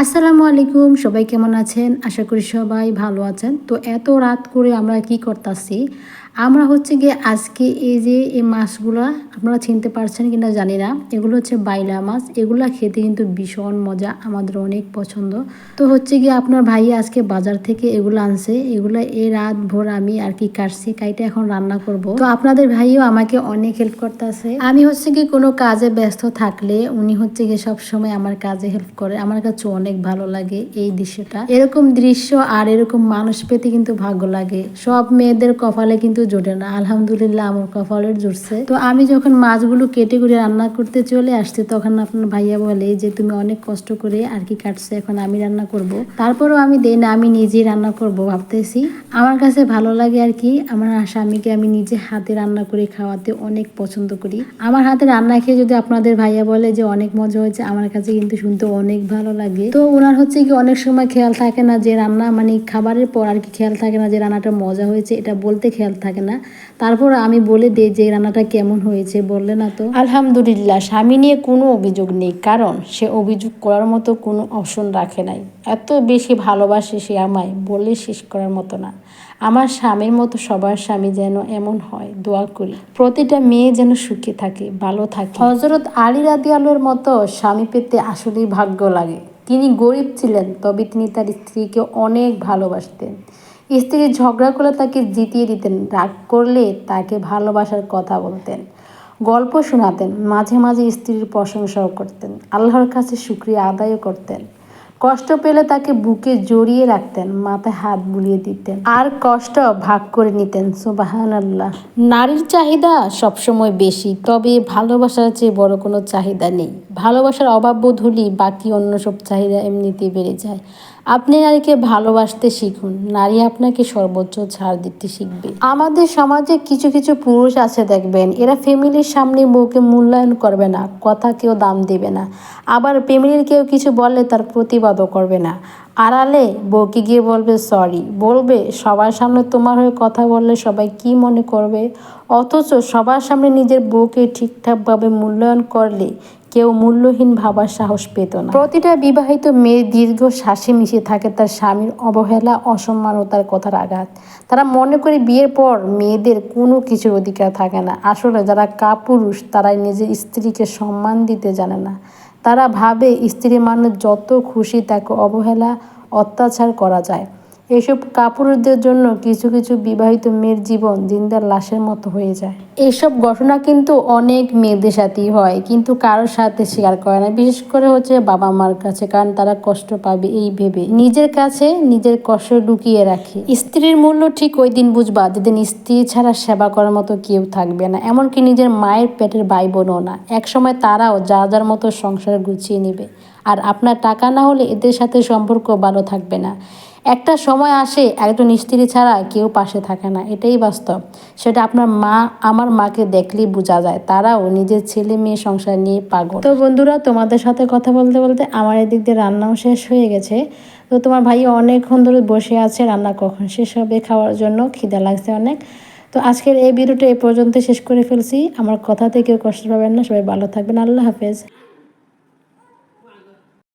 আসসালামু আলাইকুম, সবাই কেমন আছেন? আশা করি সবাই ভালো আছেন। তো এত রাত করে আমরা কি করতেছি? আমরা হচ্ছে গিয়ে আজকে এই যে এই মাছগুলা আপনারা চিনতে পারছেন কিনা জানি না, এগুলো হচ্ছে বাইলা মাছ, এগুলা খেতে কিন্তু ভীষণ মজা, আমাদের অনেক পছন্দ। তো হচ্ছে গিয়ে আপনার ভাই আজকে বাজার থেকে এগুলো আনছে, এগুলো এই রাত ভোর আমি আর কি কাটছি, কাইটা এখন রান্না করব। তো আপনাদের ভাইও আমাকে অনেক হেল্প করতেছে। আমি হচ্ছে কি কোনো কাজে ব্যস্ত থাকলে উনি হচ্ছে গিয়ে সব সময় আমার কাজে হেল্প করে। আমার কাছে অনেক ভালো লাগে এই দৃশ্যটা। এরকম দৃশ্য আর এরকম মানুষ পেতে কিন্তু ভাগ্য লাগে। সব মেয়েদের কপালে কিন্তু জোটে না। আলহামদুলিল্লাহ আমার কপালের জুটছে তো আমি যখন মাছগুলো কেটে করে রান্না করতে চলে আসছি, তখন আপনার ভাইয়া বলে যে তুমি অনেক কষ্ট করে আর কি কাটছে, এখন আমি রান্না করব। তারপরেও আমি দেই, না, আমি নিজেই রান্না করব, ভাবতেছি। আমার কাছে ভালো লাগে আর কি, আমার স্বামীকে আমি নিজে হাতে রান্না করে খাওয়াতে অনেক পছন্দ করি। আমার হাতে রান্না খেয়ে যদি আপনাদের ভাইয়া বলে যে অনেক মজা হয়েছে, আমার কাছে কিন্তু শুনতে অনেক ভালো লাগে। তো ওনার হচ্ছে কি, অনেক সময় খেয়াল থাকে না যে রান্না মানে খাবারের পর আর কি খেয়াল থাকে না যে রান্নাটা মজা হয়েছে, এটা বলতে খেয়াল থাকে না। তারপর আমি বলে দিই যে রান্নাটা কেমন হয়েছে? বললে না তো। আলহামদুলিল্লাহ স্বামী নিয়ে কোনো অভিযোগ নেই। কারণ সে অভিযোগ করার মতো কোনো অপশন রাখে নাই। এত বেশি ভালোবাসে সে আমায় বলে শেষ করার মতো না। আমার স্বামীর মতো সবার স্বামী যেন এমন হয় দোয়া করি। প্রতিটা মেয়ে যেন সুখে থাকে ভালো থাকে। হজরত আলী রাদি আলোর মতো স্বামী পেতে আসলেই ভাগ্য লাগে। তিনি গরিব ছিলেন তবে তিনি তার স্ত্রীকে অনেক ভালোবাসতেন। স্ত্রী ঝগড়া করলে তাকে জিতিয়ে দিতেন, রাগ করলে তাকে ভালোবাসার কথা বলতেন, গল্প শোনাতেন, মাঝে মাঝে স্ত্রীর প্রশংসাও করতেন, আল্লাহর কাছে শুক্রিয়া আদায়ও করতেন। কষ্ট পেলে তাকে বুকে জড়িয়ে রাখতেন, মাথায় হাত বুলিয়ে দিতেন আর কষ্ট ভাগ করে নিতেন সুবাহান আল্লাহ নারীর চাহিদা সবসময় বেশি, তবে ভালোবাসার চেয়ে বড় কোনো চাহিদা নেই। ভালোবাসার অভাব বোধ হলেই বাকি অন্য সব চাহিদা এমনিতেই বেড়ে যায়। আপনি নারীকে ভালোবাসতে শিখুন। নারী আপনাকে সর্বোচ্চ ছাড় দিতে শিখবে। আমাদের সমাজে কিছু কিছু পুরুষ আছে দেখবেন, এরা ফ্যামিলির সামনে বউকে মূল্যায়ন করবে না, কথা কেউ দাম দেবে না। আবার ফ্যামিলির কেউ কিছু বললে তার প্রতিবাদও করবে না। আড়ালে বউকে গিয়ে বলবে, সরি। বলবে, সবার সামনে তোমার হয়ে কথা বললে সবাই কি মনে করবে? অথচ সবার সামনে নিজের বউকে ঠিকঠাকভাবে মূল্যায়ন করলে কেউ মূল্যহীন ভাবার সাহস পেত না। প্রতিটা বিবাহিত মেয়ে দীর্ঘ শ্বাসে মিশে থাকে তার স্বামীর অবহেলা, অসম্মান ও তার কথার আঘাত। তারা মনে করে বিয়ের পর মেয়েদের কোনো কিছুর অধিকার থাকে না। আসলে যারা কাপুরুষ, তারাই নিজের স্ত্রীকে সম্মান দিতে জানে না। তারা ভাবে স্ত্রী মানুষ যত খুশি তাকে অবহেলা, অত্যাচার করা যায়। এসব কাপুরুষদের জন্য কিছু কিছু বিবাহিত মেয়ের জীবন জিন্দার লাশের মতো হয়ে যায়। এসব ঘটনা কিন্তু অনেক মেয়েদের সাথেই হয়, কিন্তু কারোর সাথে শেয়ার করে না। বিশেষ করে হচ্ছে বাবা মার কাছে, কারণ তারা কষ্ট পাবে এই ভেবে। নিজের কাছে নিজের কষ্ট লুকিয়ে রাখে। স্ত্রীর মূল্য ঠিক ওই দিন বুঝবা, যেদিন স্ত্রী ছাড়া সেবা করার মতো কেউ থাকবে না। এমনকি নিজের মায়ের পেটের ভাই বোনও না। একসময় তারাও যা যার মতো সংসার গুছিয়ে নেবে। আর আপনার টাকা না হলে এদের সাথে সম্পর্ক ভালো থাকবে না। একটা সময় আসে একজন স্ত্রী ছাড়া কেউ পাশে থাকে না, এটাই বাস্তব। সেটা আপনার মা, আমার মাকে দেখলেই বোঝা যায়, তারাও নিজের ছেলে মেয়ে সংসার নিয়ে পাগল। তো বন্ধুরা, তোমাদের সাথে কথা বলতে বলতে আমার এদিক দিয়ে রান্নাও শেষ হয়ে গেছে। তো তোমার ভাই অনেকক্ষণ ধরে বসে আছে রান্না কখন? শেষ হবে খাওয়ার জন্য খিদা লাগছে অনেক। তো আজকের এই ভিডিওটা এই পর্যন্ত শেষ করে ফেলছি। আমার কথা কেউ কষ্ট পাবেন না। সবাই ভালো থাকবেন। আল্লাহ হাফেজ।